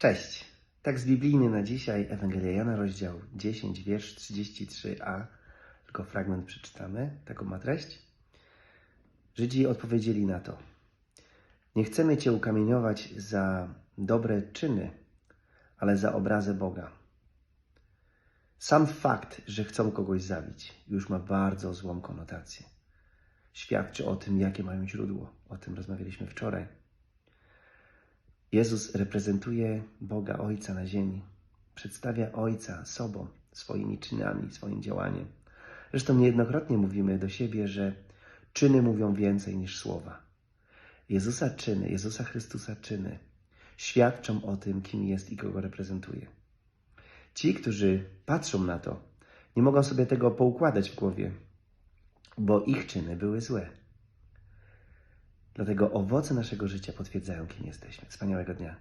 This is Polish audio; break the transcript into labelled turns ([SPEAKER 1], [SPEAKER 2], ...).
[SPEAKER 1] Cześć. Tekst biblijny na dzisiaj, Ewangelia Jana, rozdział 10, wiersz 33a. Tylko fragment przeczytamy. Taką ma treść. Żydzi odpowiedzieli na to. Nie chcemy Cię ukamieniować za dobre czyny, ale za obrazę Boga. Sam fakt, że chcą kogoś zabić, już ma bardzo złą konotację. Świadczy o tym, jakie mają źródło. O tym rozmawialiśmy wczoraj. Jezus reprezentuje Boga Ojca na ziemi. Przedstawia Ojca sobą, swoimi czynami, swoim działaniem. Zresztą niejednokrotnie mówimy do siebie, że czyny mówią więcej niż słowa. Jezusa czyny, Jezusa Chrystusa czyny świadczą o tym, kim jest i kogo reprezentuje. Ci, którzy patrzą na to, nie mogą sobie tego poukładać w głowie, bo ich czyny były złe. Dlatego owoce naszego życia potwierdzają, kim jesteśmy. Wspaniałego dnia.